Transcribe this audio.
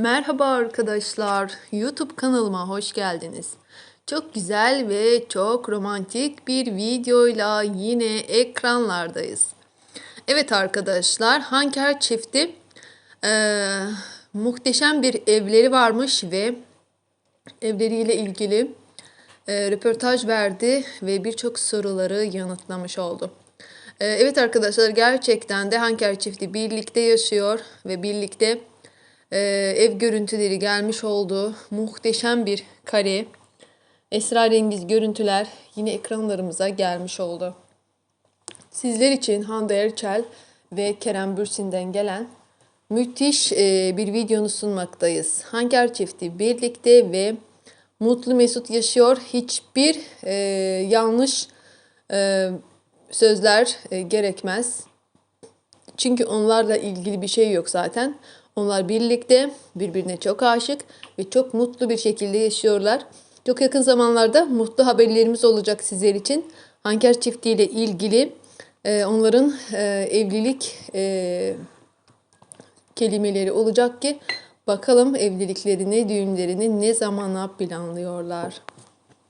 Merhaba arkadaşlar. YouTube kanalıma hoş geldiniz. Çok güzel ve çok romantik bir videoyla yine ekranlardayız. Evet arkadaşlar, Hanker çifti eee, muhteşem bir evleri varmış ve evleriyle ilgili e, röportaj verdi ve birçok soruları yanıtlamış oldu. E, evet arkadaşlar gerçekten de Hanker çifti birlikte yaşıyor ve birlikte e, ev görüntüleri gelmiş oldu. Muhteşem bir kare, esrarengiz görüntüler yine ekranlarımıza gelmiş oldu. Sizler için Hande Erçel ve Kerem Bürsin'den gelen müthiş e, bir videonu sunmaktayız. Hanker çifti birlikte ve mutlu mesut yaşıyor. Hiçbir e, yanlış e, sözler e, gerekmez. Çünkü onlarla ilgili bir şey yok zaten. Onlar birlikte birbirine çok aşık ve çok mutlu bir şekilde yaşıyorlar. Çok yakın zamanlarda mutlu haberlerimiz olacak sizler için. Hanker çiftiyle ilgili e, onların e, evlilik e, kelimeleri olacak ki bakalım evliliklerini, düğünlerini ne zamana planlıyorlar.